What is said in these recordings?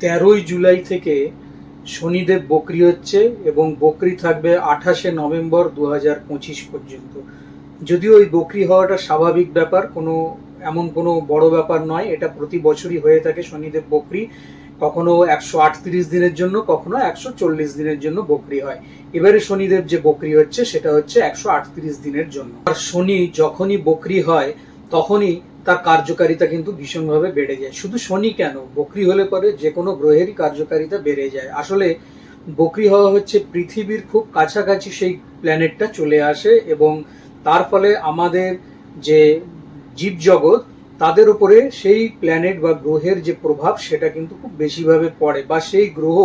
তেরোই জুলাই থেকে শনিদেব বকরি হচ্ছে এবং বকরি থাকবে আঠাশে নভেম্বর দু হাজার পঁচিশ পর্যন্ত। যদিও ওই বকরি হওয়াটা স্বাভাবিক ব্যাপার, কোনো, এমন কোনো বড় ব্যাপার নয়। এটা প্রতি বছরই হয়ে থাকে শনিদেব বকরি। কখনো একশো আটত্রিশ দিনের জন্য, কখনো একশো চল্লিশ দিনের জন্য বকরি হয়। এবারে শনিদেব যে বকরি হচ্ছে, সেটা হচ্ছে একশো আটত্রিশ দিনের জন্য। আর শনি যখনই বকরি হয়, তখনই তার কার্যকারিতা কিন্তু ভীষণভাবে বেড়ে যায়। শুধু শনি কেন? বকরি হলে পরে যে কোনো গ্রহেরই কার্যকারিতা বেড়ে যায়। আসলে বকরি হওয়া হচ্ছে পৃথিবীর খুব কাছাকাছি সেই প্ল্যানেটটা চলে আসে এবং তার ফলে আমাদের যে জীবজগৎ, তাদের উপরে সেই প্ল্যানেট বা গ্রহের যে প্রভাব, সেটা কিন্তু খুব বেশিভাবে পড়ে বা সেই গ্রহ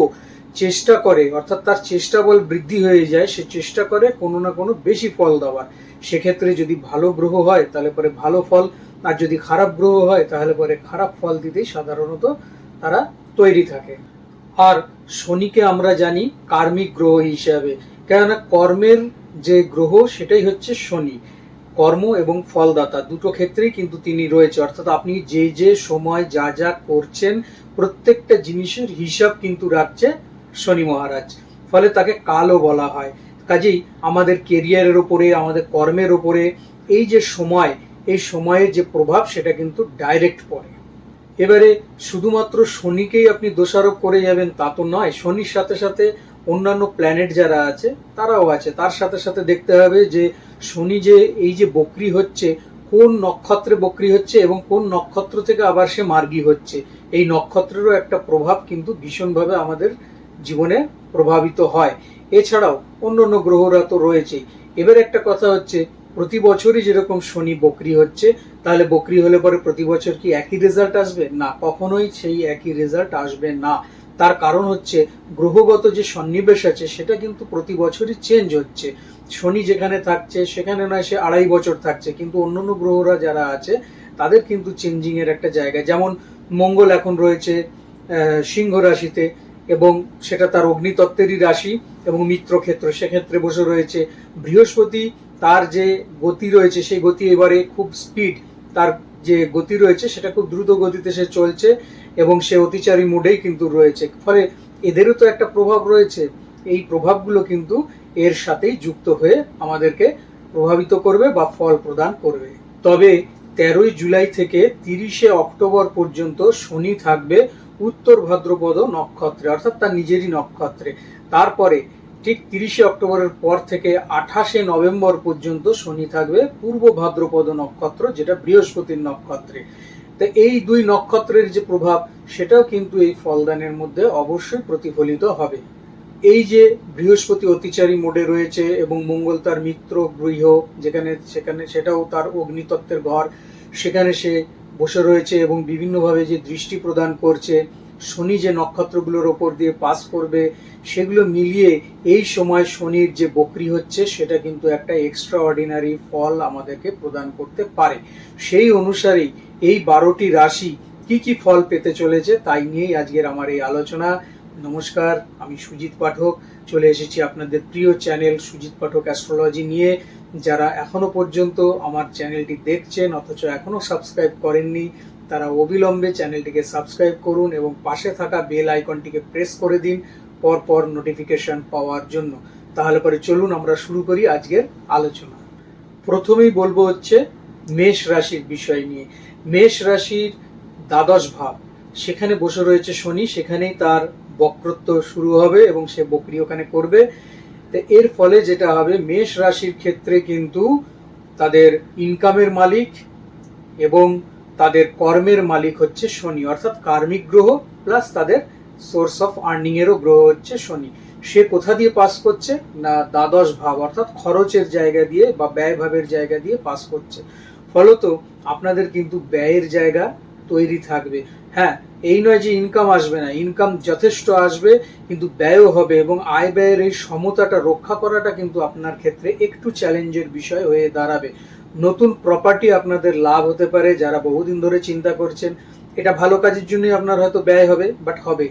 চেষ্টা করে, অর্থাৎ তার চেষ্টা বল বৃদ্ধি হয়ে যায়, সে চেষ্টা করে কোনো না কোনো বেশি ফল দেওয়ার। সেক্ষেত্রে যদি ভালো গ্রহ হয়, তাহলে পরে ভালো ফল আর যদি খারাপ গ্রহ হয়, তাহলে পরে খারাপ ফল দিতেই সাধারণত তারা তৈরি থাকে। আর শনিকে আমরা জানি কার্মিক গ্রহ হিসাবে, কেননা কর্মের যে গ্রহ, সেটাই হচ্ছে শনি। কর্ম এবং ফলদাতা দুটো ক্ষেত্রেই কিন্তু তিনি রয়েছে। অর্থাৎ আপনি যে যে সময় যা যা করছেন, প্রত্যেকটা জিনিসের হিসাব কিন্তু রাখছে শনি মহারাজ। ফলে তাকে কালও বলা হয়। কাজেই আমাদের কেরিয়ারের ওপরে, আমাদের কর্মের ওপরে এই যে সময় এই সময়ের যে প্রভাব, সেটা কিন্তু ডাইরেক্ট পড়ে। এবারে শুধুমাত্র শনিকেই আপনি দোষারোপ করে যাবেন তা তো নয়, শনির সাথে সাথে অন্যান্য প্ল্যানেট যারা আছে, তারাও আছে। তার সাথে সাথে দেখতে হবে যে, শনি যে এই যে বকরি হচ্ছে, কোন নক্ষত্রে বকরি হচ্ছে এবং কোন নক্ষত্র থেকে আবার সে মার্গী হচ্ছে, এই নক্ষত্রেরও একটা প্রভাব কিন্তু ভীষণভাবে আমাদের জীবনে প্রভাবিত হয়। এছাড়াও অন্য অন্য গ্রহরা তো রয়েছেই। এবার একটা কথা হচ্ছে প্রতি বছরই যেরকম শনি বকরি হচ্ছে, তাহলে বকরি হলে পরে প্রতি বছর কি একই রেজাল্ট আসবে? না, কখনোই সেই একই রেজাল্ট আসবে না। তার কারণ হচ্ছে, গ্রহগত যে সন্নিবেশ আছে, সেটা কিন্তু প্রতি বছরই চেঞ্জ হচ্ছে। শনি যেখানে থাকছে, সেখানে নয়, সে আড়াই বছর থাকছে। কিন্তু অন্যান্য গ্রহরা যারা আছে, তাদের কিন্তু চেঞ্জিং এর একটা জায়গা। যেমন মঙ্গল এখন রয়েছে সিংহ রাশিতে এবং সেটা তার অগ্নিতত্ত্বেরই রাশি এবং মিত্র ক্ষেত্র সেক্ষেত্রে বসে রয়েছে বৃহস্পতি তার যে গতি রয়েছে, সেই গতি এবারে খুব স্পিড তার যে গতি রয়েছে, সেটা খুব দ্রুত গতিতে সে চলছে এবং সে অতিচারী মোডেই কিন্তু রয়েছে। ফলে এদেরও তো একটা প্রভাব রয়েছে। এই প্রভাবগুলো কিন্তু এর সাথেই যুক্ত হয়ে আমাদেরকে প্রভাবিত করবে বা ফল প্রদান করবে। তবে তেরোই জুলাই থেকে তিরিশে অক্টোবর পর্যন্ত শনি থাকবে উত্তর ভাদ্রপদ নক্ষত্রে, অর্থাৎ তার নিজেরই নক্ষত্রে। তারপরে ঠিক তিরিশে অক্টোবরের পর থেকে আঠাশে নভেম্বর পর্যন্ত শনি থাকবে পূর্ব ভাদ্রপদ নক্ষত্র, যেটা বৃহস্পতির নক্ষত্রে। তো এই দুই নক্ষত্রের যে প্রভাব, সেটাও কিন্তু এই ফলদানের মধ্যে অবশ্যই প্রতিফলিত হবে। এই যে বৃহস্পতি অতিচারী মোডে রয়েছে এবং মঙ্গল তার মিত্র গৃহ যেখানে, সেখানে সেটাও তার অগ্নিতত্ত্বের ঘর, সেখানে সে বসে রয়েছে এবং বিভিন্নভাবে যে দৃষ্টি প্রদান করছে শনি যে নক্ষত্রগুলোর ওপর দিয়ে পাস করবে, সেগুলো মিলিয়ে এই সময় শনির যে বকরি হচ্ছে, সেটা কিন্তু একটা এক্সট্রা অর্ডিনারি ফল আমাদেরকে প্রদান করতে পারে। সেই অনুসারেই এই বারোটি রাশি কি কি ফল পেতে চলেছে তাই নিয়েই আজকের আমার এই আলোচনা। নমস্কার, আমি সুজিত পাঠক, চলে এসেছি আপনাদের প্রিয় চ্যানেল সুজিত পাঠক অ্যাস্ট্রোলজি নিয়ে। যারা এখনও পর্যন্ত আমার চ্যানেলটি দেখছেন, অথচ এখনও সাবস্ক্রাইব করেননি তারা অবিলম্বে চ্যানেলটিকে সাবস্ক্রাইব করুন এবং পাশে থাকা বেল আইকনটিকে প্রেস করে দিন পর পর নোটিফিকেশন পাওয়ার জন্য। তাহলে পরে চলুন আমরা শুরু করি আজকের আলোচনা। প্রথমেই বলব হচ্ছে মেষ রাশির বিষয় নিয়ে। মেষ রাশির দ্বাদশ ভাব। সেখানে বসে রয়েছে শনি, সেখানেই তার বক্রত্ব শুরু হবে এবং সে বকরি ওখানে করবে। তো এর ফলে যেটা হবে, মেষ রাশির ক্ষেত্রে কিন্তু তাদের ইনকামের মালিক এবং তাদের কর্মের মালিক হচ্ছে শনি, অর্থাৎ কার্মিক গ্রহ প্লাস তাদের সোর্স অফ আর্নিং এরও গ্রহ হচ্ছে শনি। সে কোথা দিয়ে পাস করছে? না, দ্বাদশ ভাব, অর্থাৎ খরচের জায়গা দিয়ে বা ব্যয় ভাবের জায়গা দিয়ে পাস করছে। ফলত আপনাদের কিন্তু ব্যয়ের জায়গা তৈরি থাকবে। হ্যাঁ এই নয় যে ইনকাম আসবে না ইনকাম যথেষ্ট আসবে, কিন্তু ব্যয়ও হবে এবং আয় ব্যয়ের এই সমতাটা রক্ষা করাটা কিন্তু আপনার ক্ষেত্রে একটু চ্যালেঞ্জের বিষয় হয়ে দাঁড়াবে। নতুন প্রপার্টি আপনাদের লাভ হতে পারে, যারা বহুদিন ধরে চিন্তা করছেন, এটা ভালো কাজের জন্যই আপনার হয়তো ব্যয় হবে বাট হবে।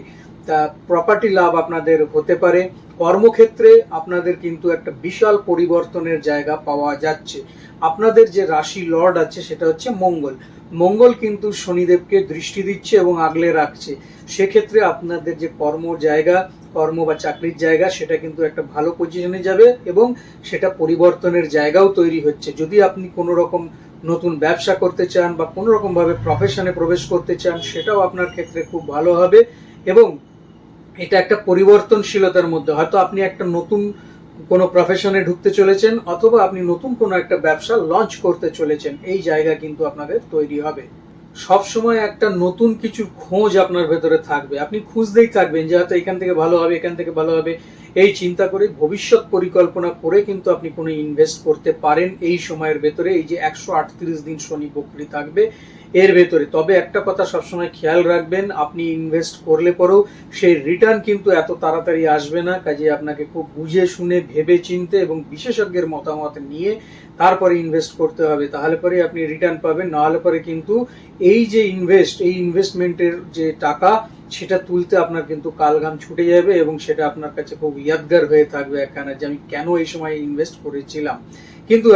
তা প্রপার্টি লাভ আপনাদের হতে পারে। কর্মক্ষেত্রে আপনাদের কিন্তু একটা বিশাল পরিবর্তনের জায়গা পাওয়া যাচ্ছে। আপনাদের যে রাশি লর্ড আছে, সেটা হচ্ছে মঙ্গল। মঙ্গল কিন্তু শনিদেবকে দৃষ্টি দিচ্ছে এবং আগলে রাখছে। সেক্ষেত্রে আপনাদের যে কর্ম জায়গা কর্ম বা চাকরির জায়গা, সেটা কিন্তু একটা ভালো পজিশনে যাবে এবং সেটা পরিবর্তনের জায়গাও তৈরি হচ্ছে। যদি আপনি কোনো রকম নতুন ব্যবসা করতে চান বা কোনো রকমভাবে প্রফেশনে প্রবেশ করতে চান, সেটাও আপনার ক্ষেত্রে খুব ভালো হবে এবং এটা একটা পরিবর্তনশীলতার মধ্যে। হয়তো আপনি একটা নতুন কোনো প্রফেশনে ঢুকতে চলেছেন অথবা আপনি নতুন কোনো একটা ব্যবসা লঞ্চ করতে চলেছেন, এই জায়গা কিন্তু আপনাদের তৈরি হবে। সব সময় একটা নতুন কিছু খোঁজ আপনার ভেতরে থাকবে। আপনি খুঁজতেই থাকবেন যে হয়তো এখান থেকে ভালো হবে, এখান থেকে ভালো হবে। এই চিন্তা করে ভবিষ্যৎ পরিকল্পনা করে কিন্তু আপনি কোনো ইনভেস্ট করতে পারেন এই সময়ের ভেতরে। এই যে একশো আটত্রিশ দিন শনি বকরি থাকবে, এর ভেতরে। তবে একটা কথা সবসময় খেয়াল রাখবেন, আপনি ইনভেস্ট করলে পরেও সেই রিটার্ন কিন্তু এত তাড়াতাড়ি আসবে না। কাজে আপনাকে খুব বুঝে শুনে, ভেবে চিনতে এবং বিশেষজ্ঞের মতামত নিয়ে তারপরে ইনভেস্ট করতে হবে। তাহলে পরে আপনি রিটার্ন পাবেন। নাহলে পরে কিন্তু এই যে ইনভেস্ট এই ইনভেস্টমেন্টের যে টাকা সেটা তুলতে আপনার কিন্তু কালঘাম ছুটে যাবে এবং সেটা আপনার কাছে খুব ইয়াদগার হয়ে থাকবে একখানা যে আমি কেন এই সময় ইনভেস্ট করেছিলাম। কিন্তু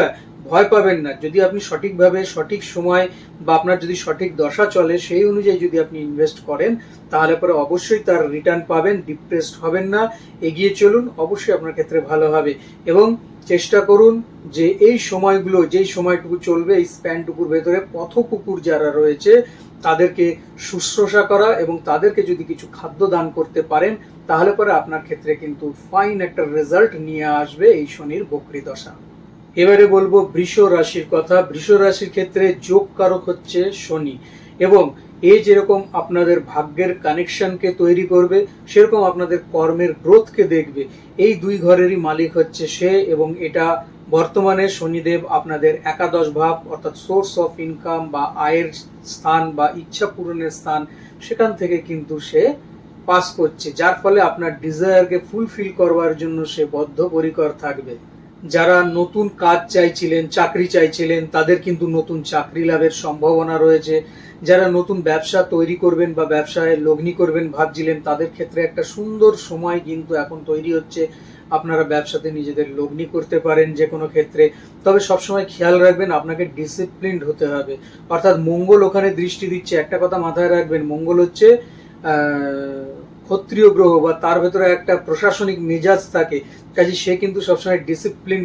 ভয় পাবেন না। যদি আপনি সঠিকভাবে, সঠিক সময় বা আপনার যদি সঠিক দশা চলে, সেই অনুযায়ী যদি আপনি ইনভেস্ট করেন, তাহলে পরে অবশ্যই তার রিটার্ন পাবেন ডিপ্রেসড হবেন না, এগিয়ে চলুন, অবশ্যই আপনার ক্ষেত্রে ভালো হবে। এবং চেষ্টা করুন যে এই সময়গুলো, যেই সময়টুকু চলবে, এই স্প্যানটুকুর ভেতরে পথ কুকুর যারা রয়েছে তাদেরকে শুশ্রূষা করা এবং তাদেরকে যদি কিছু খাদ্য দান করতে পারেন, তাহলে পরে আপনার ক্ষেত্রে কিন্তু ফাইন একটা রেজাল্ট নিয়ে আসবে এই শনির বকরি দশা। এবারে বলব বৃষ রাশির কথা। বৃষ রাশির ক্ষেত্রে যোগ কারক হচ্ছে শনি এবং এ যেরকম আপনাদের ভাগ্যের কানেকশনকে তৈরি করবে, সেরকম আপনাদের কর্মের গ্রোথকে দেখবে। এই দুই ঘরেরই মালিক হচ্ছে সে এবং এটা বর্তমানে শনিদেব আপনাদের একাদশ ভাব, অর্থাৎ সোর্স অফ ইনকাম বা আয়ের স্থান বা ইচ্ছা পূরণের স্থান, সেখান থেকে কিন্তু সে পাস করছে, যার ফলে আপনার ডিজায়ারকে ফুলফিল করবার জন্য সে বদ্ধপরিকর থাকবে। যারা নতুন কাজ চাইছিলেন, চাকরি চাইছিলেন, তাদের কিন্তু নতুন চাকরি লাভের সম্ভাবনা রয়েছে। যারা নতুন ব্যবসা তৈরি করবেন বা ব্যবসায় লগ্নি করবেন ভাবছিলেন, তাদের ক্ষেত্রে একটা সুন্দর সময় কিন্তু এখন তৈরি হচ্ছে। আপনারা ব্যবসাতে নিজেদের লগ্নি করতে পারেন যে কোনো ক্ষেত্রে। তবে সবসময় খেয়াল রাখবেন, আপনাকে ডিসিপ্লিনড হতে হবে। অর্থাৎ মঙ্গল ওখানে দৃষ্টি দিচ্ছে। একটা কথা মাথায় রাখবেন, মঙ্গল হচ্ছে ক্ষত্রিয় গ্রহ বা তার ভেতরে একটা প্রশাসনিক মেজাজ থাকে। কাজে সে কিন্তু সবসময় ডিসিপ্লিন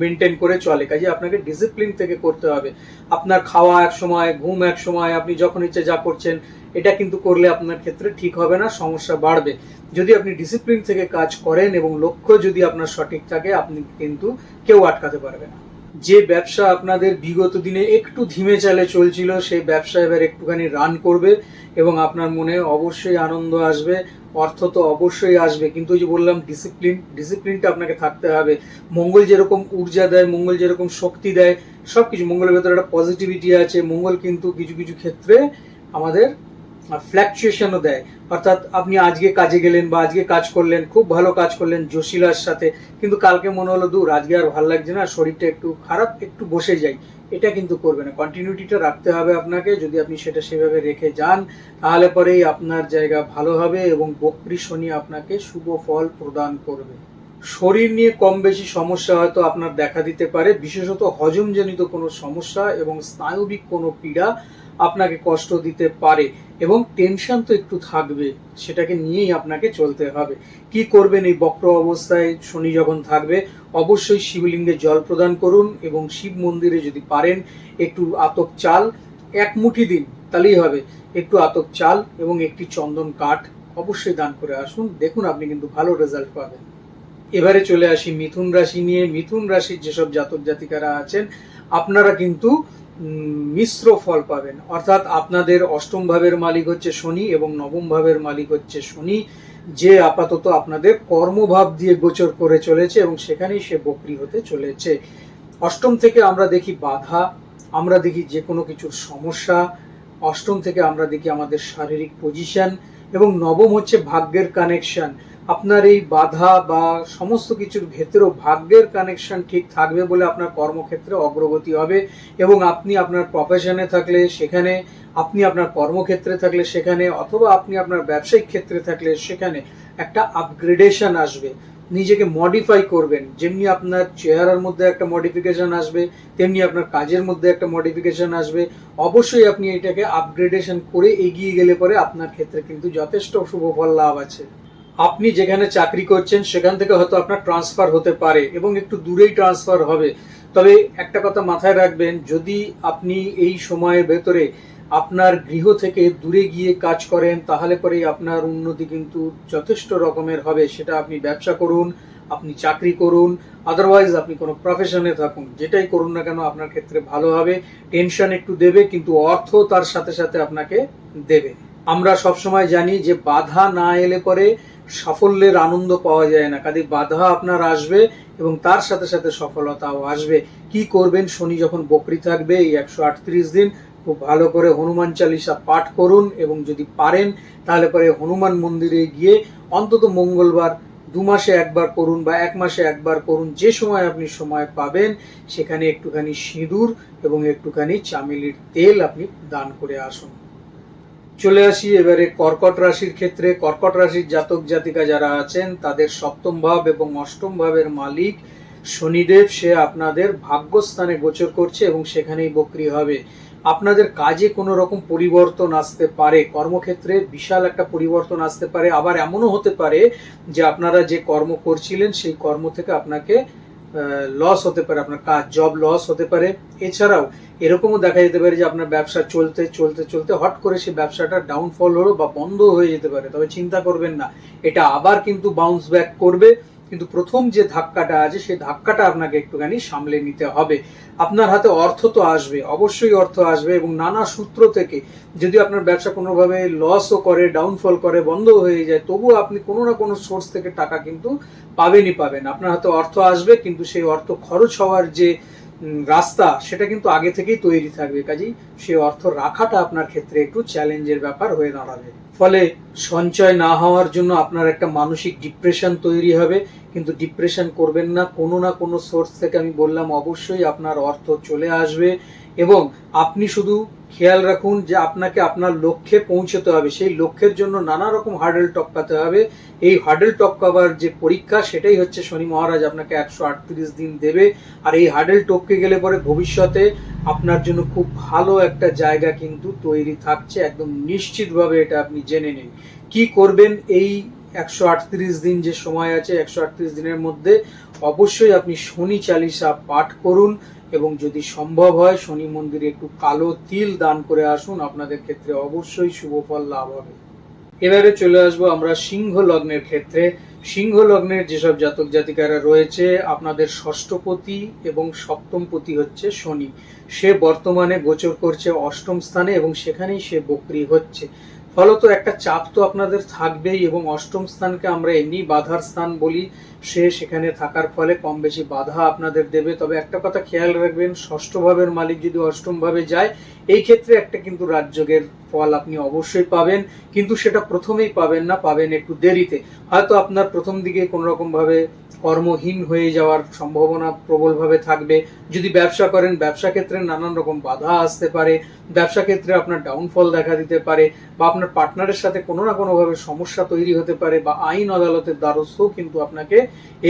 মেনটেন করে চলে। কাজে আপনাকে ডিসিপ্লিন থেকে করতে হবে। আপনার খাওয়া এক সময়, ঘুম এক সময়, আপনি যখন ইচ্ছে যা করছেন, এটা কিন্তু করলে আপনার ক্ষেত্রে ঠিক হবে না, সমস্যা বাড়বে। যদি আপনি ডিসিপ্লিন থেকে কাজ করেন এবং লক্ষ্য যদি আপনার সঠিক থাকে, আপনি কিন্তু কেউ আটকাতে পারবে না। যে ব্যবসা আপনাদের বিগত দিনে একটু ধিমে চালে চলছিল, সেই ব্যবসা এবার একটুখানি রান করবে এবং আপনার মনে অবশ্যই আনন্দ আসবে, অর্থ তো অবশ্যই আসবে। কিন্তু ওই যে বললাম ডিসিপ্লিন ডিসিপ্লিনটা আপনাকে থাকতে হবে। মঙ্গল যেরকম ঊর্জা দেয়, মঙ্গল যেরকম শক্তি দেয় সব কিছু মঙ্গলের ভেতরে একটা পজিটিভিটি আছে। মঙ্গল কিন্তু কিছু কিছু ক্ষেত্রে আমাদের ফ্ল্যাকচুয়েশনও দেয়। অর্থাৎ আপনি আজকে কাজে গেলেন বা আজকে কাজ করলেন, খুব ভালো কাজ করলেন জোশিলার সাথে, কিন্তু কালকে মনে হলো, দূর, আজকে আর ভালো লাগছে না, শরীরটা একটু খারাপ, একটু বসে যাই। এটা কিন্তু করবে না। কন্টিনিউটিটা রাখতে হবে আপনাকে। যদি আপনি সেটা সেভাবে রেখে যান, তাহলে পরেই আপনার জায়গা ভালো হবে এবং বক্রি শনি আপনাকে শুভ ফল প্রদান করবে। শরীর নিয়ে কম বেশি সমস্যা হয়তো আপনার দেখা দিতে পারে। বিশেষত হজমজনিত কোনো সমস্যা এবং স্নায়বিক কোনো পীড়া আপনাকে কষ্ট দিতে পারে এবং টেনশন তো একটু থাকবে, সেটাকে নিয়েই আপনাকে চলতে হবে। কি করবেন এই বক্র অবস্থায়? শনি যখন থাকবে, অবশ্যই শিবলিঙ্গে জল প্রদান করুন এবং শিব মন্দিরে যদি পারেন, একটু আতক চাল, এক মুঠি দিন, তাহলেই হবে। একটু আতক চাল এবং একটি চন্দন কাঠ অবশ্যই দান করে আসুন। দেখুন আপনি কিন্তু ভালো রেজাল্ট পাবেন। এবারে চলে আসি মিথুন রাশি নিয়ে। মিথুন রাশির যেসব জাতক জাতিকারা আছেন, আপনারা কিন্তু মিশ্র ফল পাবেন। অর্থাৎ আপনাদের অষ্টম ভাবের মালিক হচ্ছে শনি এবং নবম ভাবের মালিক হচ্ছে শনি, যে আপাতত আপনাদের কর্মভাব দিয়ে গোচর করে চলেছে এবং সেখানেই সে বকরি হতে চলেছে। অষ্টম থেকে আমরা দেখি বাধা, আমরা দেখি যে কোনো কিছুর সমস্যা। অষ্টম থেকে আমরা দেখি আমাদের শারীরিক পজিশন এবং নবম হচ্ছে ভাগ্যের কানেকশন আপনার এই বাধা বা সমস্ত কিছুর ভেতরেও ভাগ্যের কানেকশন ঠিক থাকবে বলে আপনার কর্মক্ষেত্রে অগ্রগতি হবে এবং আপনি আপনার প্রফেশনে থাকলে সেখানে, আপনি আপনার কর্মক্ষেত্রে থাকলে সেখানে অথবা আপনি আপনার ব্যবসায়িক ক্ষেত্রে থাকলে সেখানে একটা আপগ্রেডেশন আসবে। নিজেকে মডিফাই করবেন। যেমনি আপনার চেহারার মধ্যে একটা মডিফিকেশন আসবে, তেমনি আপনার কাজের মধ্যে একটা মডিফিকেশন আসবে। অবশ্যই আপনি এটাকে আপগ্রেডেশন করে এগিয়ে গেলে পরে আপনার ক্ষেত্রে কিন্তু যথেষ্ট শুভ ফল লাভ আছে। আপনি যেখানে চাকরি করছেন, সেখান থেকে হয়তো আপনার ট্রান্সফার হতে পারে এবং একটু দূরেই ট্রান্সফার হবে। তবে একটা কথা মাথায় রাখবেন, যদি আপনি এই সময়ের ভেতরে আপনার গৃহ থেকে দূরে গিয়ে কাজ করেন, তাহলে পরেই আপনার উন্নতি কিন্তু যথেষ্ট রকমের হবে, সেটা আপনি ব্যবসা করুন, আপনি চাকরি করুন আদারওয়াইজ আপনি কোনো প্রফেশনে থাকুন। যেটাই করুন না কেন, আপনার ক্ষেত্রে ভালো হবে টেনশন একটু দেবে, কিন্তু অর্থ তার সাথে সাথে আপনাকে দেবে। আমরা সবসময় জানি যে বাধা না এলে পরে সাফল্যের আনন্দ পাওয়া যায় না। কাজে বাধা আপনার আসবে এবং তার সাথে সাথে সফলতাও আসবে। কি করবেন? শনি যখন বকরি থাকবে, এই একশো আটত্রিশ দিন খুব ভালো করে হনুমান চালিসা পাঠ করুন এবং যদি পারেন, তাহলে পরে হনুমান মন্দিরে গিয়ে অন্তত মঙ্গলবার দু মাসে একবার করুন বা এক মাসে একবার করুন, যে সময় আপনি সময় পাবেন, সেখানে একটুখানি সিঁদুর এবং একটুখানি চামেলির তেল আপনি দান করে আসুন। চলে আসি এবারে কর্কট রাশির ক্ষেত্রে। কর্কট রাশির জাতক জাতিকা যারা আছেন, তাদের সপ্তম ভাব এবং অষ্টম ভাবের মালিক শনিদেব, সে আপনাদের ভাগ্যস্থানে গোচর করছে এবং সেখানেই বক্রি হবে। আপনাদের কাজে কোনো রকম পরিবর্তন আসতে পারে, কর্মক্ষেত্রে বিশাল একটা পরিবর্তন আসতে পারে, আবার এমনও হতে পারে যে আপনারা যে কর্ম করছিলেন সেই কর্ম থেকে আপনাকে লস হতে পারে, আপনার কাজ জব লস হতে পারে। এছাড়াও এরকমও দেখা যেতে পারে যে আপনার ব্যবসা চলতে চলতে চলতে হট করে সেই ব্যবসাটা ডাউনফল হলো বা বন্ধ হয়ে যেতে পারে। তবে চিন্তা করবেন না, এটা আবার কিন্তু বাউন্স ব্যাক করবে। কিন্তু প্রথম যে ধাক্কাটা আছে, সেই ধাক্কাটা আপনাকে একটুখানি সামলে নিতে হবে। আপনার হাতে অর্থ তো আসবে, অবশ্যই অর্থ আসবে এবং নানা সূত্র থেকে যদি আপনার ব্যবসা কোনোভাবে লসও করে ডাউনফল করে, বন্ধ হয়ে যায়, তবুও আপনি কোনো না কোনো সোর্স থেকে টাকা কিন্তু পাবেনই পাবেন। আপনার হাতে অর্থ আসবে, কিন্তু সেই অর্থ খরচ হওয়ার যে রাস্তা সেটা কিন্তু আগে থেকেই তৈরি থাকবে। কাজেই সেই অর্থ রাখাটা আপনার ক্ষেত্রে একটু চ্যালেঞ্জের ব্যাপার হয়ে দাঁড়াবে। ফলে সঞ্চয় না হওয়ার জন্য আপনার একটা মানসিক ডিপ্রেশন তৈরি হবে। কিন্তু ডিপ্রেশন করবেন না, কোনো না কোনো সোর্স থেকে আমি বললাম, অবশ্যই আপনার অর্থ চলে আসবে। এবং আপনি শুধু খেয়াল রাখুন যে আপনাকে আপনার লক্ষ্যে পৌঁছতে হবে। সেই লক্ষ্যের জন্য নানা রকম হার্ডেল টপকাতে হবে। এই হার্ডেল টপকাবার যে পরীক্ষা, সেটাই হচ্ছে শনি মহারাজ আপনাকে একশো আটত্রিশ দিন দেবে। আর এই হার্ডেল টপকে গেলে পরে ভবিষ্যতে আপনার জন্য খুব ভালো একটা জায়গা কিন্তু তৈরি থাকছে। একদম নিশ্চিতভাবে এটা আপনি জেনে নিন। কি করবেন? এই একশো আটত্রিশ দিন যে সময় আছে, একশো আটত্রিশ দিনের মধ্যে অবশ্যই আপনি শনি চালিসা পাঠ করুন। এবং যদি সম্ভব হয় শনি মন্দিরে একটু কালো তিল দান করে আসুন, আপনাদের ক্ষেত্রে অবশ্যই শুভ ফল লাভ হবে। এবারে চলে আসব আমরা সিংহ লগ্নের ক্ষেত্রে। সিংহ লগ্নের যেসব জাতক জাতিকারা রয়েছে, আপনাদের ষষ্ঠপতি এবং সপ্তমপতি হচ্ছে শনি। সে বর্তমানে গোচর করছে অষ্টম স্থানে এবং সেখানেই সে বক্রি হচ্ছে। ফলত একটা চাপ তো আপনাদের থাকবেই এবং অষ্টম স্থানকে আমরা এমনি বাধার স্থান বলি, সে সেখানে থাকার ফলে কম বেশি বাধা আপনাদের দেবে। তবে একটা কথা খেয়াল রাখবেন ষষ্ঠ ভাবের মালিক যদি অষ্টম ভাবে যায়, এই ক্ষেত্রে একটা কিন্তু রাজযোগের ফল আপনি অবশ্যই পাবেন, কিন্তু সেটা প্রথমেই পাবেন না, পাবেন একটু দেরিতে। হয়তো আপনার প্রথম দিকে কোনো রকম ভাবে কর্মহীন হয়ে যাওয়ার সম্ভাবনা প্রবলভাবে থাকবে। যদি ব্যবসা করেন, ব্যবসা ক্ষেত্রে নানান রকম বাধা আসতে পারে। ব্যবসা ক্ষেত্রে আপনার ডাউনফল দেখা দিতে পারে বা আপনার পার্টনারের সাথে কোনো না কোনোভাবে সমস্যা তৈরি হতে পারে বা আইন আদালতের দ্বারস্থও কিন্তু আপনাকে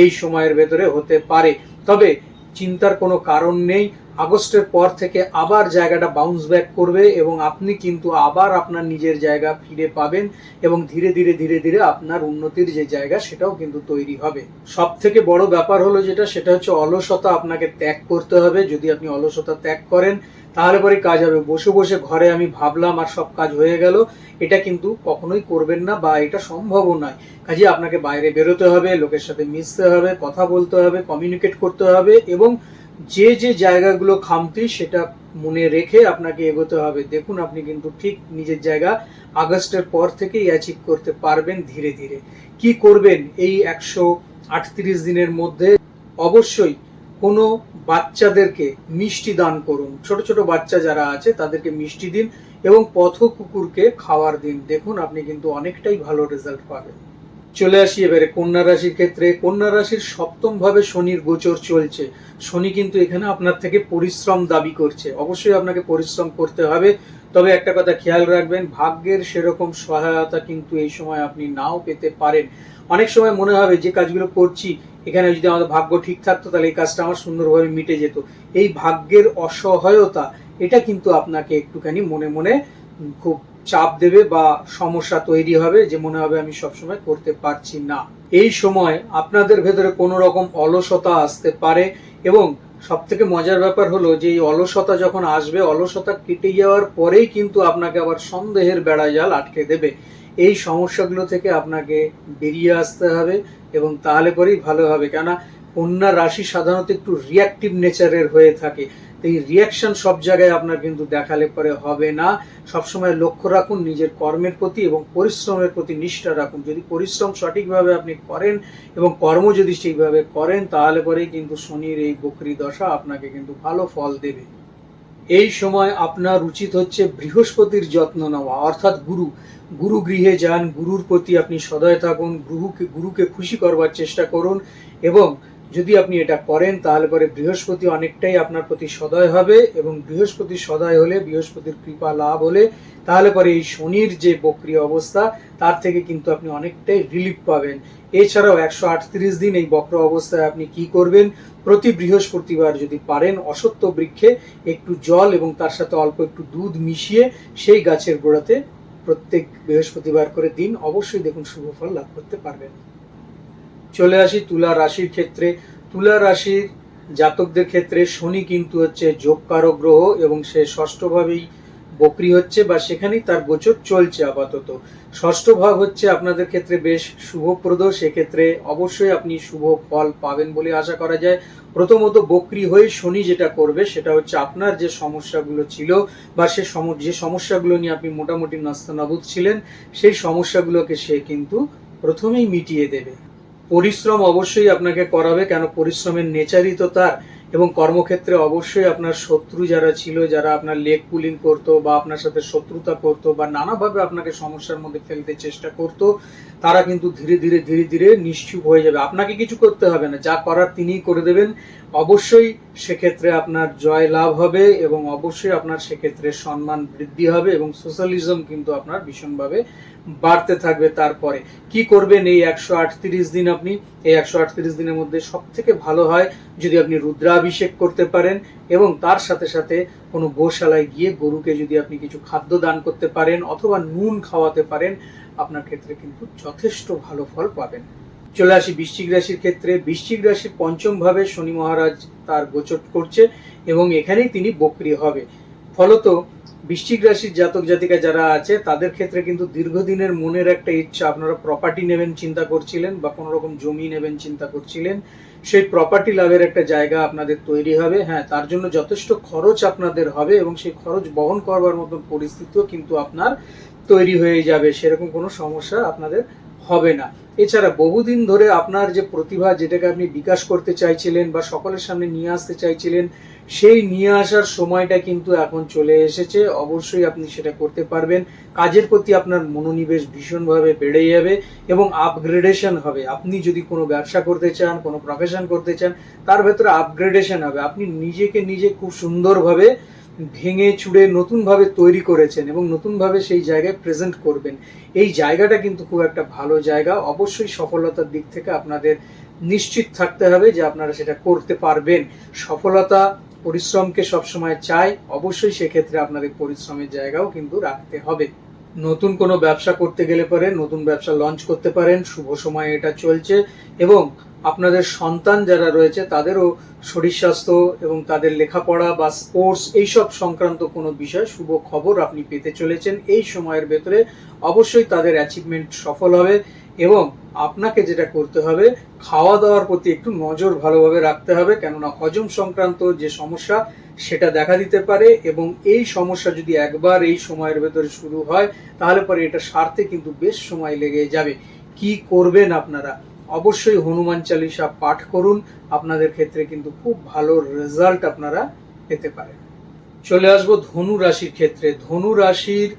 এই সময়ের ভেতরে হতে পারে। তবে চিন্তার কোনো কারণ নেই। আগস্টের পর থেকে আবার জায়গাটা বাউন্স ব্যাক করবে এবং আপনি কিন্তু আবার আপনার নিজের জায়গা ফিরে পাবেন এবং ধীরে ধীরে ধীরে ধীরে আপনার উন্নতির যে জায়গা সেটাও কিন্তু তৈরি হবে। সব থেকে বড় ব্যাপার হলো যেটা, সেটা হচ্ছে অলসতা আপনাকে ত্যাগ করতে হবে। যদি আপনি অলসতা ত্যাগ করেন, তাহলে পরে কাজ হবে। বসে বসে ঘরে আমি ভাবলাম আর সব কাজ হয়ে গেল। এটা কিন্তু কখনোই করবেন না বা এটা সম্ভবও নয়। কাজে আপনাকে বাইরে বেরোতে হবে, লোকের সাথে মিশতে হবে, কথা বলতে হবে কমিউনিকেট করতে হবে এবং যে যে জায়গাগুলো খামতি সেটা মনে রেখে আপনাকে এগোতে হবে। দেখুন, আপনি কিন্তু ঠিক নিজের জায়গা আগস্টের পর থেকেই অ্যাচিভ করতে পারবেন ধীরে ধীরে। কি করবেন? এই একশো আটত্রিশ দিনের মধ্যে অবশ্যই কোনো বাচ্চাদেরকে মিষ্টি দান করুন। ছোট ছোট বাচ্চা যারা আছে, তাদেরকে মিষ্টি দিন এবং পথ কুকুরকে খাওয়ার দিন। দেখুন, আপনি কিন্তু অনেকটাই ভালো রেজাল্ট পাবেন। চলে আসি এবারে কন্যা রাশির ক্ষেত্রে। কন্যা রাশির সপ্তম ভাবে শনির গোচর চলছে। শনি কিন্তু এখানে আপনার থেকে পরিশ্রম দাবি করছে। অবশ্যই আপনাকে পরিশ্রম করতে হবে। তবে একটা কথা খেয়াল রাখবেন, ভাগ্যের সেরকম সহায়তা কিন্তু এই সময় আপনি নাও পেতে পারেন। অনেক সময় মনে হবে যে কাজগুলো করছি, এখানে যদি আমাদের ভাগ্য ঠিক থাকতো তাহলে এই কাজটা আমার সুন্দরভাবে মিটে যেত। এই ভাগ্যের অসহায়তা, এটা কিন্তু আপনাকে একটুখানি মনে মনে খুব চাপ দেবে বা সমস্যা তৈরি হবে যে মনে হবে আমি সবসময় করতে পারছি না। এই সময় আপনাদের ভেতরে কোনো রকম অলসতা আসতে পারে এবং সব থেকে মজার ব্যাপার হলো যে এই অলসতা যখন আসবে, অলসতা কেটে যাওয়ার পরেই কিন্তু আপনাকে আবার সন্দেহের বেড়া জাল আটকে দেবে। এই সমস্যাগুলো থেকে আপনাকে বেরিয়ে আসতে হবে এবং তাহলে পরেই ভালো হবে। কেননা কন্যা রাশি সাধারণত একটু রিয়াক্টিভ নেচারের হয়ে থাকে। এই রিয়াকশন সব জায়গায় আপনার কিন্তু দেখালে পরে হবে না। সবসময় লক্ষ্য রাখুন নিজের কর্মের প্রতি এবং পরিশ্রমের প্রতি নিষ্ঠা রাখুন। যদি পরিশ্রম সঠিকভাবে আপনি করেন এবং কর্ম যদি ঠিকভাবে করেন, তাহলে পরেই কিন্তু শনির এই বকরি দশা আপনাকে কিন্তু ভালো ফল দেবে। এই সময় আপনার উচিত হচ্ছে বৃহস্পতির যত্ন নেওয়া, অর্থাৎ গুরু। গুরু গৃহে যান, গুরুর প্রতি আপনি সদয় থাকুন, গুরুকে গুরুকে খুশি করবার চেষ্টা করুন এবং যদি আপনি এটা করেন, তাহলে পরে বৃহস্পতি অনেকটাই আপনার প্রতি সদয় হবে এবং বৃহস্পতি সদয় হলে, বৃহস্পতির কৃপা লাভ হলে, তাহলে পরে এই শনির যে বক্রিয় অবস্থা, তার থেকে কিন্তু আপনি অনেকটাই রিলিফ পাবেন। এছাড়াও একশো আটত্রিশ দিন এই বক্র অবস্থায় আপনি কি করবেন? প্রতি বৃহস্পতিবার যদি পারেন, অসত্য বৃক্ষে একটু জল এবং তার সাথে অল্প একটু দুধ মিশিয়ে সেই গাছের গোড়াতে প্রত্যেক বৃহস্পতিবার করে দিন। অবশ্যই দেখুন, শুভ ফল লাভ করতে পারবেন। চলে আসি তুলা রাশির ক্ষেত্রে। তুলা রাশির জাতকদের ক্ষেত্রে শনি কিন্তু হচ্ছে যোগকারক গ্রহ এবং সে ষষ্ঠভাবেই বকরি হচ্ছে বা সেখানেই তার গোচর চলছে আপাতত। ষষ্ঠ ভাব হচ্ছে আপনাদের ক্ষেত্রে বেশ শুভপ্রদ, সেক্ষেত্রে অবশ্যই আপনি শুভ ফল পাবেন বলে আশা করা যায়। প্রথমত বকরি হয়ে শনি যেটা করবে সেটা হচ্ছে আপনার যে সমস্যাগুলো ছিল বা সে যে সমস্যাগুলো নিয়ে আপনি মোটামুটি নাস্তানাবুদ ছিলেন, সেই সমস্যাগুলোকে সে কিন্তু প্রথমেই মিটিয়ে দেবে। পরিশ্রম অবশ্যই আপনাকে করাবে কেন পরিশ্রমের নেচারই তো তার এবং কর্মক্ষেত্রে অবশ্যই আপনার শত্রু যারা ছিল, যারা আপনার লেগ পুলিং করতো বা আপনার সাথে শত্রুতা করতো বা নানাভাবে আপনাকে সমস্যার মধ্যে ফেলতে চেষ্টা করতো, তারা কিন্তু ধীরে ধীরে ধীরে ধীরে নিশ্চুপ হয়ে যাবে। আপনাকে কিছু করতে হবে না। যা করার তিনিই করে দেবেন। অবশ্যই সেক্ষেত্রে আপনার জয় লাভ হবে এবং অবশ্যই আপনার সেক্ষেত্রে সম্মান বৃদ্ধি হবে এবং সোশ্যালিজম কিন্তু আপনার ভীষণভাবে বাড়তে থাকবে তারপরে। কি করবেন এই একশো আটত্রিশ দিন আপনি? এই একশো আটত্রিশ দিনের মধ্যে সব থেকে ভালো হয় যদি আপনি রুদ্রাভিষেক করতে পারেন এবং তার সাথে সাথে কোনো গোশালায় গিয়ে গরুকে যদি আপনি কিছু খাদ্য দান করতে পারেন অথবা নুন খাওয়াতে পারেন, আপনার ক্ষেত্রে কিন্তু যথেষ্ট ভালো ফল পাবেন। চলে আসি বৃশ্চিক রাশির ক্ষেত্রে। বৃশ্চিক রাশির পঞ্চম ভাবে শনি মহারাজ তার গোচর করছে এবং এখানেই তিনি বকরি হবে। ফলত বৃশ্চিক রাশির জাতক জাতিকা যারা আছে, তাদের ক্ষেত্রে কিন্তু দীর্ঘদিনের মনের একটা ইচ্ছা। আপনারা প্রপার্টি নেবেন, চিন্তা করছিলেন বা কোনো রকম জমি নেবেন, চিন্তা করছিলেন। সেই প্রপার্টি লাভের একটা জায়গা আপনাদের তৈরি হবে। হ্যাঁ তার জন্য যথেষ্ট খরচ আপনাদের হবে এবং সেই খরচ বহন করবার মতন পরিস্থিতিও কিন্তু আপনার তৈরি হয়ে যাবে। সেরকম কোনো সমস্যা আপনাদের হবে না। এছাড়া বহুদিন ধরে আপনার যে প্রতিভা, যেটাকে আপনি বিকাশ করতে চাইছিলেন বা সকলের সামনে নিয়ে আসতে চাইছিলেন সেই নিয়ে আসার সময়টা কিন্তু এখন চলে এসেছে। অবশ্যই আপনি সেটা করতে পারবেন। কাজের প্রতি আপনার মনোনিবেশ ভীষণভাবে বেড়ে যাবে এবং আপগ্রেডেশন হবে। আপনি যদি কোনো ব্যবসা করতে চান, কোনো প্রফেশন করতে চান, তার ভেতরে আপগ্রেডেশন হবে। আপনি নিজেকে নিজে খুব সুন্দরভাবে ভেঙে চুড়ে নতুনভাবে তৈরি করেছেন এবং নতুনভাবে সেই জায়গায় প্রেজেন্ট করবেন। এই জায়গাটা কিন্তু খুব একটা ভালো জায়গা। অবশ্যই সফলতার দিক থেকে আপনাদের নিশ্চিত থাকতে হবে যে আপনারা সেটা করতে পারবেন। সফলতা পরিশ্রমকে সবসময় চাই অবশ্যই সেক্ষেত্রে আপনাদের পরিশ্রমের জায়গাও কিন্তু রাখতে হবে। নতুন কোনো ব্যবসা করতে গেলে পরে নতুন ব্যবসা লঞ্চ করতে পারেন, শুভ সময় এটা চলছে এবং আপনাদের সন্তান যারা রয়েছে তাদেরও শরীর স্বাস্থ্য এবং তাদের লেখাপড়া বা স্পোর্টস এইসব সংক্রান্ত কোনো বিষয় শুভ খবর আপনি পেতে চলেছেন। এই সময়ের ভেতরে অবশ্যই তাদের অ্যাচিভমেন্ট সফল হবে এবং আপনাকে যেটা করতে হবে খাওয়া দাওয়ার প্রতি একটু নজর ভালোভাবে রাখতে হবে, কেননা হজম সংক্রান্ত যে সমস্যা, সেটা দেখা দিতে পারে এবং এই সমস্যা যদি একবার এই সময়ের ভেতরে শুরু হয়, তাহলে পরে এটা সারতে কিন্তু বেশ সময় লেগে যাবে। কি করবেন আপনারা? অবশ্যই হনুমান চালিসা পাঠ করুন, আপনাদের ক্ষেত্রে কিন্তু খুব ভালো রেজাল্ট আপনারা পেতে পারেন। চলে আসব ধনু রাশির ক্ষেত্রে। ধনু রাশির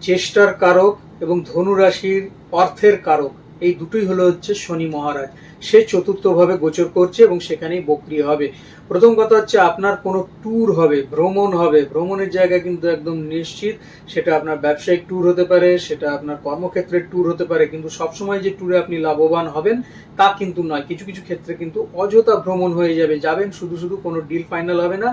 চেষ্টার কারক এবং ধনু রাশির অর্থের কারক, এই দুটোই হলো হচ্ছে শনি মহারাজ। সে চতুর্থভাবে গোচর করছে এবং সেখানেই বক্রি হবে। প্রথম কথা হচ্ছে আপনার কোনো ট্যুর হবে, ভ্রমণ হবে। ভ্রমণের জায়গা কিন্তু একদম নিশ্চিত। সেটা আপনার ব্যবসায়িক ট্যুর হতে পারে, সেটা আপনার কর্মক্ষেত্রের ট্যুর হতে পারে। কিন্তু সবসময় যে ট্যুরে আপনি লাভবান হবেন, তা কিন্তু নয়। কিছু কিছু ক্ষেত্রে কিন্তু অযথা ভ্রমণ হয়ে যাবে। যাবেন শুধু শুধু কোনো ডিল ফাইনাল হবে না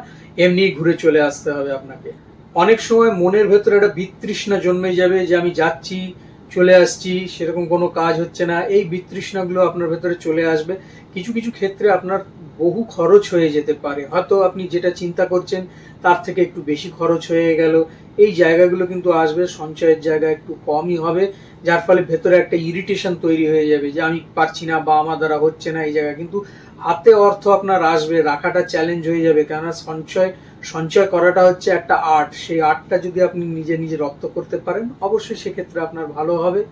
এমনি ঘুরে চলে আসতে হবে আপনাকে। অনেক সময় মনের ভেতরে একটা বিতৃষ্ণা জন্মে যাবে যে আমি যাচ্ছি, চলে আসছি, সেরকম কোনো কাজ হচ্ছে না। এই বিতৃষ্ণাগুলো আপনার ভেতরে চলে আসবে। কিছু কিছু ক্ষেত্রে আপনার বহু খরচ হয়ে যেতে পারে। হয়তো আপনি যেটা চিন্তা করছেন, তার থেকে একটু বেশি খরচ হয়ে গেল। এই জায়গাগুলো কিন্তু আসবে, সঞ্চয়ের জায়গা একটু কমই হবে, যার ফলে ভেতরে একটা ইরিটেশন তৈরি হয়ে যাবে যে আমি পারছি না বা আমার দ্বারা হচ্ছে না এই জায়গা। কিন্তু হাতে অর্থ আপনার আসবে, রাখাটা চ্যালেঞ্জ হয়ে যাবে। কেননা সঞ্চয় সঞ্চয় করাটা হচ্ছে একটা আর্ট। সেই আর্টটা যদি আপনি নিজে নিজে রপ্ত করতে পারেন, অবশ্যই সেক্ষেত্রে আপনার ভালো হবে।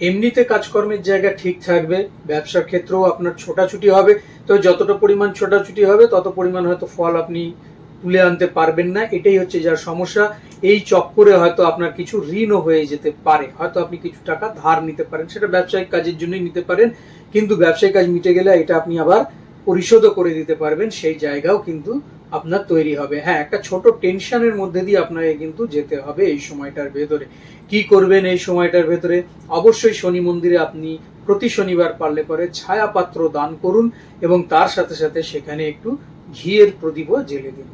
এমনিতে কাজকর্মের জায়গা ঠিক থাকবে, ব্যবসার ক্ষেত্রেও আপনার ছোটাছুটি হবে। তো যতটা পরিমাণ ছোটাছুটি হবে, তত পরিমাণ হয়তো ফল আপনি তুলে আনতে পারবেন না। এটাই হচ্ছে যার সমস্যা। এই চক্করে হয়তো আপনার কিছু ঋণও হয়ে যেতে পারে। হয়তো আপনি কিছু টাকা ধার নিতে পারেন। সেটা ব্যবসায়িক কাজের জন্যই নিতে পারেন। কিন্তু ব্যবসায়িক কাজ মিটে গেলে এটা আপনি আবার পরিশোধও করে দিতে পারবেন, সেই জায়গাও কিন্তু আপনার তৈরি হবে। হ্যাঁ একটা ছোট টেনশনের মধ্যে দিয়ে আপনাকে কিন্তু যেতে হবে এই সময়টার ভেতরে। কি করবেন এই সময়টার ভেতরে? অবশ্যই শনি মন্দিরে আপনি প্রতি শনিবার পারলে পরে ছায়াপাত্র দান করুন এবং তার সাথে সাথে সেখানে একটু ঘিয়ের প্রদীপও জেলে দিন।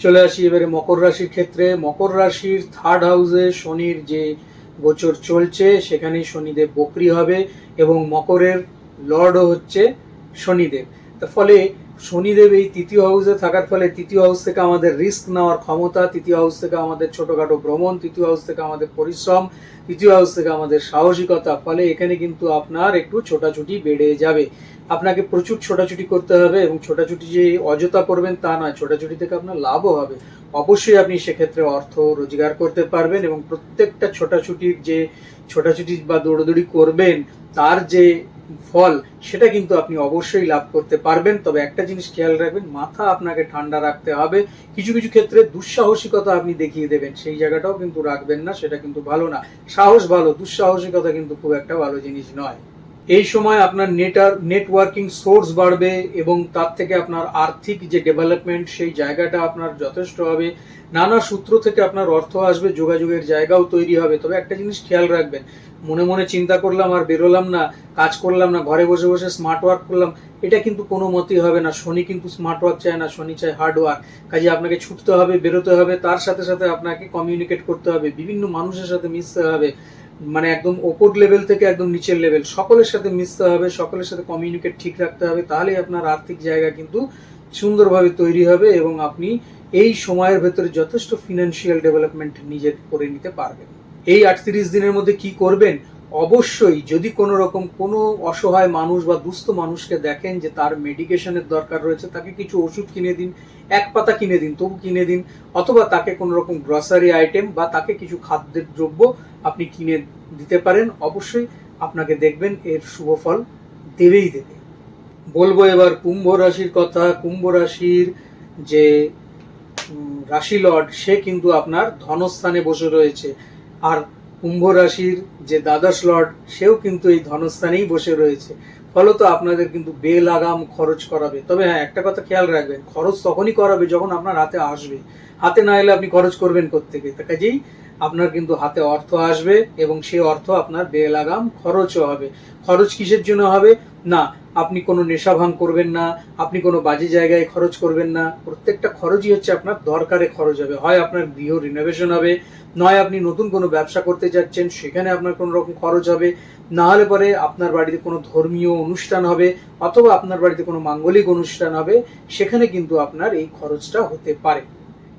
চলে আসি এবারে মকর রাশির ক্ষেত্রে। মকর রাশির থার্ড হাউসে শনির যে গোচর চলছে সেখানে শনিদেব বকরি হবে এবং মকরের লর্ডও হচ্ছে শনিদেব। ফলে শনিদেব এই তৃতীয় হাউসে থাকার ফলে তৃতীয় হাউস থেকে আমাদের রিস্ক নেওয়ার ক্ষমতা, তৃতীয় হাউস থেকে আমাদের ছোটখাটো ভ্রমণ, তৃতীয় হাউস থেকে আমাদের পরিশ্রম, তৃতীয় হাউস থেকে আমাদের সাহসিকতা, ফলে এখানে কিন্তু আপনার একটু ছোটাছুটি বেড়ে যাবে। আপনাকে প্রচুর ছোটাছুটি করতে হবে এবং ছোটাছুটি যে অযথা করবেন তা নয়, ছোটাছুটি থেকে আপনার লাভও হবে। অবশ্যই আপনি সেক্ষেত্রে অর্থ রোজগার করতে পারবেন এবং প্রত্যেকটা ছোটাছুটির যে ছোটাছুটি বা দৌড়দৌড়ি করবেন, তার যে ফল, সেটা কিন্তু আপনি অবশ্যই লাভ করতে পারবেন। তবে একটা জিনিস খেয়াল রাখবেন, মাথা আপনাকে ঠান্ডা রাখতে হবে। কিছু কিছু ক্ষেত্রে দুঃসাহসিকতা আপনি দেখিয়ে দেবেন। সেই জায়গাটাও কিন্তু রাখবেন না, সেটা কিন্তু ভালো না। সাহস ভালো, দুঃসাহসিকতা কিন্তু খুব একটা ভালো জিনিস নয়। এই সময় আপনার নেটার নেটওয়ার্কিং সোর্স বাড়বে এবং তার থেকে আপনার আর্থিক যে ডেভেলপমেন্ট সেই জায়গাটা আপনার যথেষ্ট হবে। নানা সূত্র থেকে আপনার অর্থ আসবে, যোগাযোগের জায়গাও তৈরি হবে। তবে একটা জিনিস খেয়াল রাখবেন, মনে মনে চিন্তা করলাম আর বেরোলাম না, কাজ করলাম না, ঘরে বসে বসে স্মার্ট ওয়ার্ক করলাম, এটা কিন্তু কোনো মতেই হবে না। শনি কিন্তু স্মার্ট ওয়ার্ক চায় না, শনি চায় হার্ড ওয়ার্ক কাজে আপনাকে ছুটতে হবে, বেরোতে হবে, তার সাথে সাথে আপনাকে কমিউনিকেট করতে হবে, বিভিন্ন মানুষের সাথে মিশতে হবে। মানে একদম ওপর লেভেল থেকে একদম নিচের লেভেল সকলের সাথে মিশতে হবে, সকলের সাথে কমিউনিকেট ঠিক রাখতে হবে, তাহলেই আপনার আর্থিক জায়গা কিন্তু সুন্দরভাবে তৈরি হবে এবং আপনি এই সময়ের ভেতরে যথেষ্ট ফিনান্সিয়াল ডেভেলপমেন্ট নিজের করে নিতে পারবেন। এই আটত্রিশ দিনের মধ্যে কি করবেন? অবশ্যই যদি কোনো রকম কোনো অসহায় মানুষ বা দুস্থ মানুষকে দেখেন যে তার মেডিকেশনের দরকার রয়েছে, তাকে কিছু ওষুধ কিনে দিন এক পাতা কিনে দিন, তবু কিনে দিন, অথবা তাকে কোনো রকম গ্রসারি আইটেম বা তাকে কিছু খাদ্যের দ্রব্য আপনি কিনে দিতে পারেন, অবশ্যই আপনাকে দেখবেন এর শুভ ফল দেবেই দেবে। বলব এবার কুম্ভ রাশির কথা, কুম্ভ রাশির যে রাশি লর্ড, সে কিন্তু আপনার ধনস্থানে বসে রয়েছে। আর কুম্ভ রাশির যে দ্বাদশ লর্ড, সেও কিন্তু এই ধনস্থানেই বসে রয়েছে। ফলত আপনাদের কিন্তু বেলাগাম খরচ করাবে। তবে হ্যাঁ একটা কথা খেয়াল রাখবেন, খরচ তখনই করাবে যখন আপনার হাতে আসবে। হাতে না এলে আপনি খরচ করবেন কোথেকে তা কাজেই আপনার কিন্তু হাতে অর্থ আসবে এবং সেই অর্থ আপনার বেলাগাম খরচও হবে। খরচ কিসের জন্য হবে? না, আপনি কোনো নেশা ভাঙ করবেন না, আপনি কোনো বাজে জায়গায় খরচ করবেন না। প্রত্যেকটা খরচই হচ্ছে আপনার দরকারে খরচ হবে। হয় আপনার গৃহ রিনোভেশন হবে, নয় আপনি নতুন কোনো ব্যবসা করতে যাচ্ছেন, সেখানে আপনার কোনো রকম খরচ হবে। না হলে পরে আপনার বাড়িতে কোনো ধর্মীয় অনুষ্ঠান হবে অথবা আপনার বাড়িতে কোনো মাঙ্গলিক অনুষ্ঠান হবে, সেখানে কিন্তু আপনার এই খরচটা হতে পারে।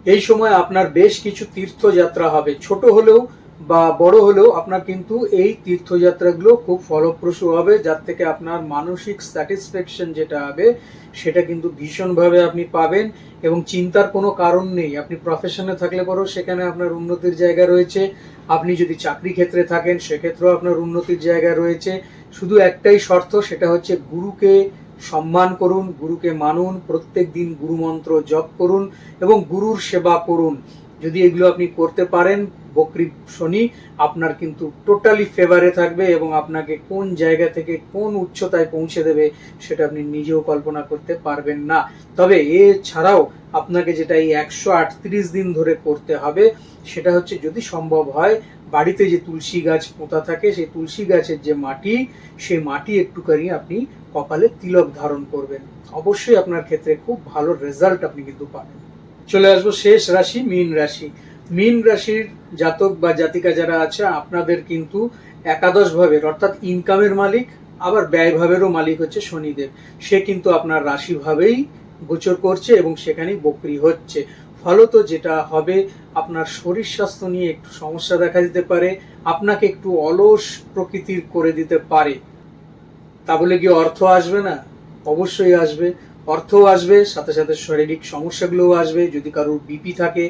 এই সময় আপনার বেশ কিছু তীর্থযাত্রা হবে। ছোট হলেও বা বড় হলেও আপনার কিন্তু এই তীর্থযাত্রাগুলো খুব ফলপ্রসূ হবে, যার থেকে আপনার মানসিক স্যাটিসফ্যাকশন যেটা হবে, সেটা কিন্তু ভীষণভাবে আপনি পাবেন এবং চিন্তার কোনো কারণ নেই। আপনি প্রফেশনে থাকলে পরেও সেখানে আপনার উন্নতির জায়গা রয়েছে। আপনি যদি চাকরি ক্ষেত্রে থাকেন, সেক্ষেত্রেও আপনার উন্নতির জায়গা রয়েছে। শুধু একটাই শর্ত, সেটা হচ্ছে গুরুকে সম্মান করুন, গুরুকে মানুন, প্রত্যেক দিন গুরু মন্ত্র জপ করুন এবং গুরুর সেবা করুন। যদি এগুলো আপনি করতে পারেন, বকরি শনি আপনার কিন্তু টোটালি ফেভারে থাকবে এবং আপনাকে কোন জায়গা থেকে কোন উচ্চতায় পৌঁছে দেবে সেটা আপনি নিজেও কল্পনা করতে পারবেন না। তবে এছাড়াও আপনাকে যেটা এই একশো আটত্রিশ দিন ধরে করতে হবে, সেটা হচ্ছে যদি সম্ভব হয় বাড়িতে যে তুলসী গাছ পোঁতা থাকে, সেই তুলসী গাছের যে মাটি, সেই মাটি একটুখানি আপনি কপালে তিলক ধারণ করবেন। অবশ্যই আপনার ক্ষেত্রে খুব ভালো রেজাল্ট আপনি কিন্তু পাবেন। চলে আসব শেষ রাশি, মীন রাশি। মীন রাশির জাতক বা জাতিকা যারা আছে, আপনাদের কিন্তু একাদশ ভাবের অর্থাৎ ইনকামের মালিক, আবার ব্যয় ভাবেরও মালিক হচ্ছে শনিদেব। সে কিন্তু আপনার রাশিভাবেই গোচর করছে এবং সেখানেই বকরি হচ্ছে। ফলত যেটা হবে আপনার শরীর স্বাস্থ্য নিয়ে একটু সমস্যা দেখা দিতে পারে, আপনাকে একটু অলস প্রকৃতির করে দিতে পারে। তা বলে কি অর্থ আসবে না? অবশ্যই আসবে। অর্থও আসবে, সাথে সাথে শারীরিক সমস্যাগুলোও আসবে। যদি কারোর বিপি থাকে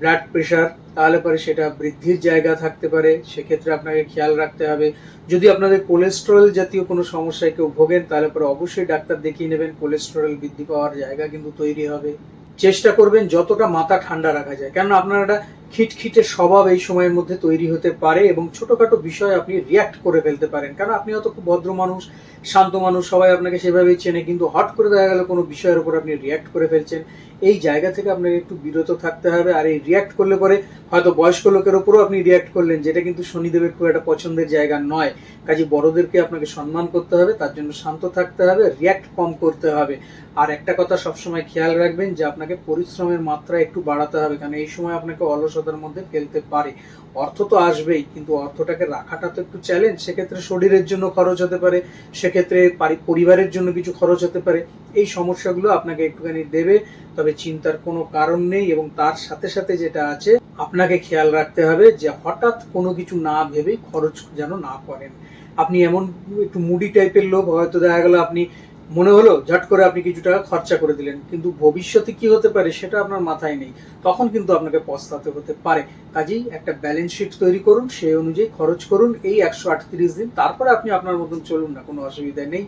ব্লাড প্রেশার তাহলে পরে সেটা বৃদ্ধির জায়গা থাকতে পারে। সেক্ষেত্রে আপনাকে খেয়াল রাখতে হবে। যদি আপনাদের কোলেস্টেরল জাতীয় কোনো সমস্যায় কেউ ভোগেন, তাহলে পরে অবশ্যই ডাক্তার দেখিয়ে নেবেন। কোলেস্টেরল বৃদ্ধি পাওয়ার জায়গা কিন্তু তৈরি হবে। চেষ্টা করবেন যতটা মাথা ঠান্ডা রাখা যায়। কেন আপনারা একটা খিটখিটে স্বভাব এই সময়ের মধ্যে তৈরি হতে পারে এবং ছোটখাটো বিষয়ে আপনি রিয়াক্ট করে ফেলতে পারেন। কারণ আপনি হয়তো খুব ভদ্র মানুষ, শান্ত মানুষ, সবাই আপনাকে সেভাবেই চেনে, কিন্তু হট করে দেখা গেল কোনো বিষয়ের উপর আপনি রিয়াক্ট করে ফেলছেন। এই জায়গা থেকে আপনাকে একটু বিরত থাকতে হবে আর এই রিয়াক্ট করলে পরে হয়তো বয়স্ক লোকের উপরও আপনি রিয়াক্ট করলেন, যেটা কিন্তু শনিদেবের খুব একটা পছন্দের জায়গা নয়। কাজে বড়দেরকে আপনাকে সম্মান করতে হবে, তার জন্য শান্ত থাকতে হবে রিয়াক্ট কম করতে হবে। আর একটা কথা সবসময় খেয়াল রাখবেন যে আপনাকে পরিশ্রমের মাত্রা একটু বাড়াতে হবে, কারণ এই সময় আপনাকে অলসতার মধ্যে ফেলতে পারে। অর্থ তো আসবেই, কিন্তু অর্থটাকে রাখাটা তো একটু চ্যালেঞ্জ সেক্ষেত্রে শরীরের জন্য খরচ হতে পারে, সেক্ষেত্রে পরিবারের জন্য কিছু খরচ হতে পারে। এই সমস্যাগুলো আপনাকে একটুখানি দেবে, তবে চিন্তার কোনো কারণ নেই এবং তার সাথে সাথে যেটা আছে, আপনাকে খেয়াল রাখতে হবে যে হঠাৎ কোনো কিছু না ভেবেই খরচ যেন না করেন। আপনি এমন একটু মুডি টাইপের লোক, হয়তো দেখা গেল আপনি মনে হলো ঝট করে আপনি কিছু টাকা খরচা করে দিলেন, কিন্তু ভবিষ্যতে কি হতে পারে সেটা আপনার মাথায় নেই। তখন কিন্তু আপনাকে পস্তাতে হতে পারে। কাজেই একটা ব্যালেন্স শিট তৈরি করুন সেই অনুযায়ী খরচ করুন, এই একশো আটত্রিশ দিন, তারপরে আপনি আপনার মতন চলুন না, কোনো অসুবিধা নেই।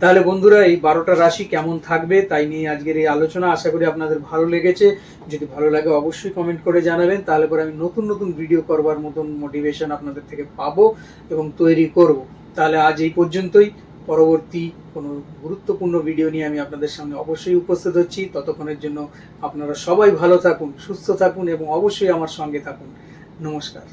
তাহলে বন্ধুরা, এই বারোটা রাশি কেমন থাকবে তাই নিয়ে আজকের এই আলোচনা আশা করি আপনাদের ভালো লেগেছে। যদি ভালো লাগে অবশ্যই কমেন্ট করে জানাবেন, তাহলে পরে আমি নতুন নতুন ভিডিও করবার মতন মোটিভেশন আপনাদের থেকে পাবো এবং তৈরি করব। তাহলে আজ এই পর্যন্তই। পরবর্তী কোনো গুরুত্বপূর্ণ ভিডিও নিয়ে আমি আপনাদের সামনে অবশ্যই উপস্থিত হচ্ছি। ততক্ষণের জন্য আপনারা সবাই ভালো থাকুন, সুস্থ থাকুন এবং অবশ্যই আমার সঙ্গে থাকুন। নমস্কার।